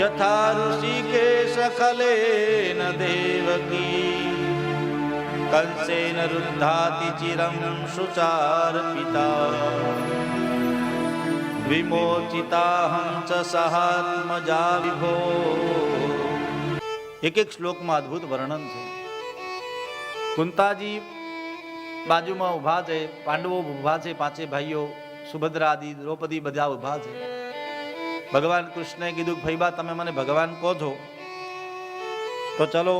યથા ઋષિકેશ ખલેન દેવકી કંસેન રુદ્ધાતિ ચિરમ શુચાર પિતા વિમોચિતાહં ચ સહાત્મજા વિભો એક એક શ્લોકમાં અદ્ભુત વર્ણન છે. કુંતાજી બાજુમાં ઊભા છે, પાંડવો ઊભા છે, પાંચે ભાઈઓ સુભદ્રા આદિ દ્રૌપદી બધા ઊભા છે. ભગવાન કૃષ્ણએ કીધું ફૈબા તમે મને ભગવાન કહો છો તો ચલો,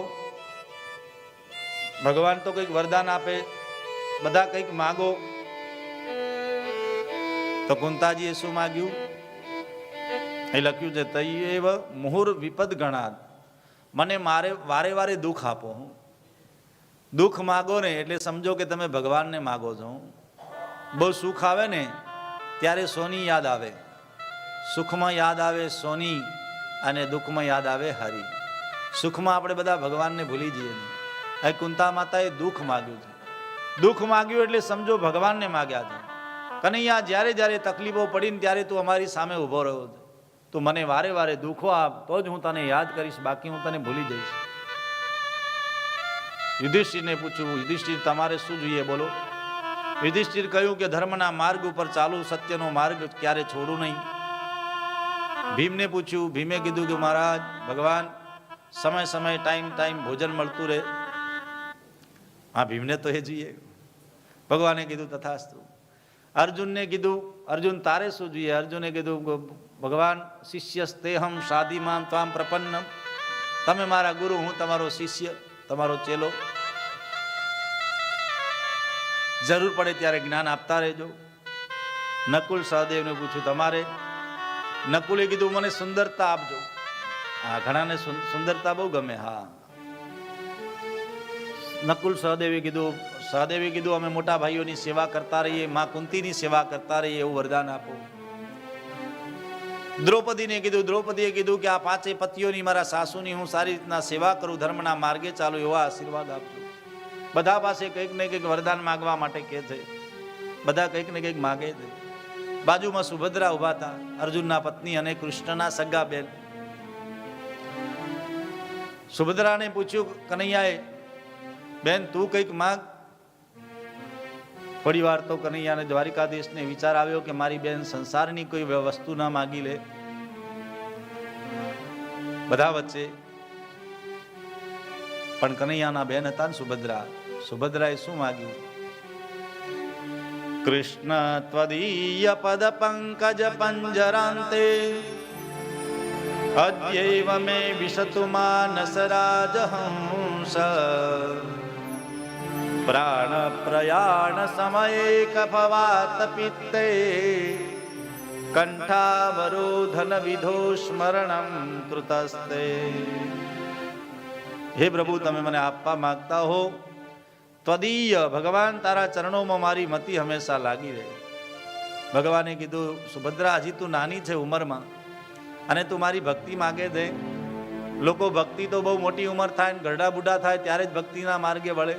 ભગવાન તો કંઈક વરદાન આપે, બધા કંઈક માગો. તો કુંતાજીએ શું માગ્યું? એ લખ્યું છે તૈવ મુહુર વિપદ ગણાત મને મારે, વારે વારે દુઃખ આપો દુઃખ માગો ને એટલે સમજો કે તમે ભગવાનને માગો છો બહુ સુખ આવે ને, ત્યારે સોની યાદ આવે. સુખમાં યાદ આવે સોની અને દુઃખમાં યાદ આવે હરિ. સુખમાં આપણે બધા ભગવાનને ભૂલી જઈએ નહીં અહીં કુંતા માતાએ દુઃખ માગ્યું છે દુઃખ માગ્યું એટલે સમજો ભગવાનને માગ્યા છે કનૈયા, જ્યારે જ્યારે તકલીફો પડીને ત્યારે તું અમારી સામે ઊભો રહ્યો છે તું મને વારે વારે દુઃખો આપ, તો જ હું તને યાદ કરીશ, બાકી હું તને ભૂલી જઈશ. યુધિષ્ઠિરને પૂછ્યું, યુધિષ્ઠિર, તમારે શું જોઈએ? બોલો. યુધિષ્ઠિર કહ્યું કે ધર્મના માર્ગ ઉપર ચાલુ સત્યનો માર્ગ ક્યારે છોડું નહીં. ભીમને પૂછ્યું, ભીમે કીધું કે મહારાજ, ભગવાન, સમય સમય, ટાઈમ ટાઈમ ભોજન મળતું રહે. હા ભીમને તો એ જોઈએ. ભગવાને કીધું તથાસ્તુ. અર્જુનને કીધું, અર્જુન તારે શું જોઈએ? અર્જુને કીધું ભગવાન શિષ્ય સ્તેહમ શાદીમામ ત્વામ પ્રપન્નમ. તમે મારા ગુરુ, હું તમારો શિષ્ય, તમારો ચેલો. જરૂર પડે ત્યારે જ્ઞાન આપતા રહેજો. નકુલ સહદેવને પૂછ્યું, તમારે નકુલે કીધું, મને સુંદરતા આપજો. હા ઘણાને સુંદરતા બહુ ગમે, હા. નકુલ સહદેવે કીધું સહદેવે કીધું, અમે મોટા ભાઈઓની સેવા કરતા રહીએ, માં કુંતીની સેવા કરતા રહીએ, એવું વરદાન આપો. દ્રૌપદીને કીધું, દ્રૌપદીએ કીધું કે, આ પાંચે પતિઓની મારા સાસુની હું સારી રીતના સેવા કરું, ધર્મના માર્ગે ચાલુ, એવા આશીર્વાદ આપજો. બધા પાસે કંઈક ને કંઈક વરદાન માગવા માટે કહે છે. બધા કંઈક ને કંઈક માગે છે. બાજુમાં સુભદ્રા ઊભા હતા. અર્જુનના પત્ની અને કૃષ્ણના સગા બેન. સુભદ્રાને પૂછ્યું, કનૈયાએ, બેન, તું કંઈક માંગ? થોડી વાર તો કનૈયાને દ્વારિકાધીશને વિચાર આવ્યો કે મારી બેન સંસારની કોઈ વસ્તુ ના માગી લે. બધા વચ્ચે પણ કનૈયાના બેન હતા ને સુભદ્રા. સુભદ્રાએ શું માગ્યું? કૃષ્ણ ત્વદીય પદ પંકજ પંજરાંતે અદ્યૈવ મે વિશતુ માનસ રાજહંસ પ્રાણ પ્રયાણ સમયે કફવાત પિત્તે કંઠાવરોધન વિધો સ્મરણમ કૃતસ્તે હે પ્રભુ તમે મને આપવા માંગતા હો ત્વદીય ભગવાન તારા ચરણોમાં મારી મતિ હંમેશા લાગી રહે. ભગવાને કીધું, સુભદ્રા, હજી તું નાની છે ઉંમરમાં અને તું મારી ભક્તિ માગે દે. લોકો ભક્તિ તો બહુ મોટી ઉંમર થાય ને ગરડા બુડા થાય ત્યારે જ ભક્તિના માર્ગે વળે.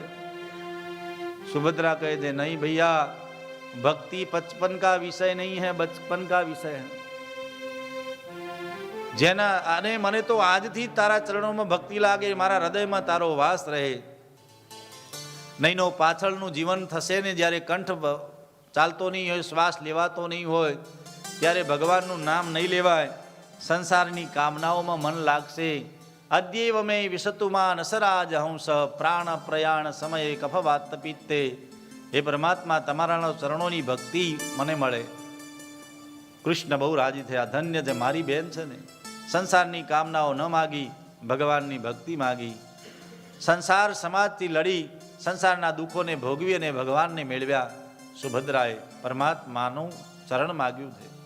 સુભદ્રા કહે દે નહીં ભૈયા, ભક્તિ પચપન કા વિષય નહીં હે, બચપન કા વિષય હે. જેના, અને મને તો આજથી તારા ચરણોમાં ભક્તિ લાગે, મારા હૃદયમાં તારો વાસ રહે. નહીંનો પાછળનું જીવન થશે ને જ્યારે કંઠ ચાલતો નહીં હોય, શ્વાસ લેવાતો નહીં હોય, ત્યારે ભગવાનનું નામ નહીં લેવાય. સંસારની કામનાઓમાં મન લાગશે. અદ્યૈવ મે વિશતુમાં નસરાજ હંસ પ્રાણ પ્રયાણ સમયે કફવાત પિત્તે. હે પરમાત્મા, તમારાના ચરણોની ભક્તિ મને મળે. કૃષ્ણ બહુ રાજી થયા. ધન્ય છે મારી બેન છે ને, સંસારની કામનાઓ ન માગી, ભગવાનની ભક્તિ માગી. સંસાર સમાજથી લડી સંસારના દુઃખોને ભોગવી અને ભગવાનને મેળવ્યા સુભદ્રાએ પરમાત્માનું ચરણ માગ્યું છે.